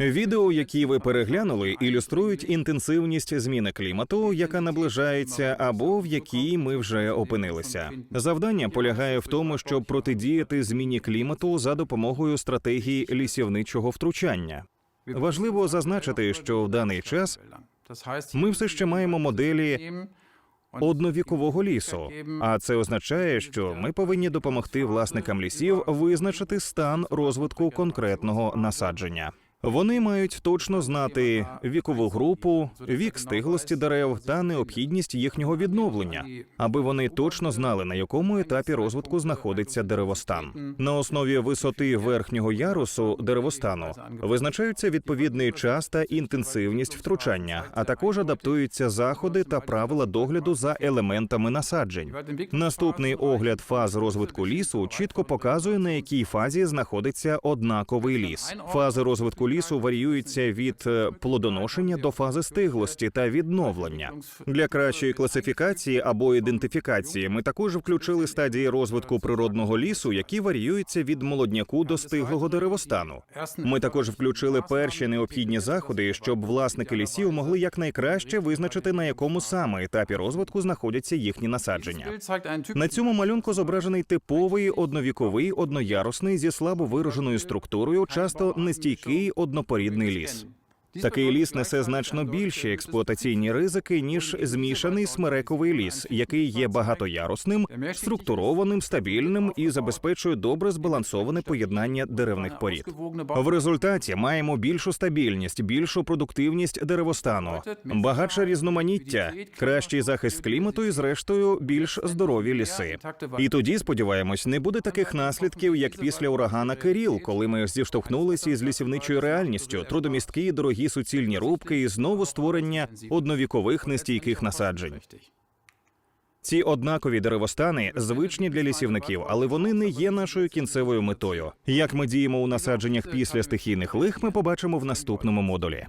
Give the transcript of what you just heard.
Відео, які ви переглянули, ілюструють інтенсивність зміни клімату, яка наближається, або в якій ми вже опинилися. Завдання полягає в тому, щоб протидіяти зміні клімату за допомогою стратегії лісівничого втручання. Важливо зазначити, що в даний час ми все ще маємо моделі одновікового лісу, а це означає, що ми повинні допомогти власникам лісів визначити стан розвитку конкретного насадження. Вони мають точно знати вікову групу, вік стиглості дерев та необхідність їхнього відновлення, аби вони точно знали, на якому етапі розвитку знаходиться деревостан. На основі висоти верхнього ярусу деревостану визначаються відповідний час та інтенсивність втручання, а також адаптуються заходи та правила догляду за елементами насаджень. Наступний огляд фаз розвитку лісу чітко показує, на якій фазі знаходиться однаковий ліс. Фази розвитку лісу варіюються від е, плодоношення до фази стиглості та відновлення. Для кращої класифікації або ідентифікації ми також включили стадії розвитку природного лісу, які варіюються від молодняку до стиглого деревостану. Ми також включили перші необхідні заходи, щоб власники лісів могли якнайкраще визначити, на якому саме етапі розвитку знаходяться їхні насадження. На цьому малюнку зображений типовий одновіковий одноярусний зі слабо вираженою структурою, часто нестійкий однопорідний ліс. Такий ліс несе значно більші експлуатаційні ризики ніж змішаний смерековий ліс, який є багатоярусним, структурованим, стабільним і забезпечує добре збалансоване поєднання деревних порід. В результаті маємо більшу стабільність, більшу продуктивність деревостану, багатше різноманіття, кращий захист клімату і, зрештою, більш здорові ліси. І тоді, сподіваємось, не буде таких наслідків, як після урагана Киріл, коли ми зіштовхнулися із лісівничою реальністю, трудомісткі, дорогі суцільні рубки і знову створення одновікових нестійких насаджень. Ці однакові деревостани звичні для лісівників, але вони не є нашою кінцевою метою. Як ми діємо у насадженнях після стихійних лих, ми побачимо в наступному модулі.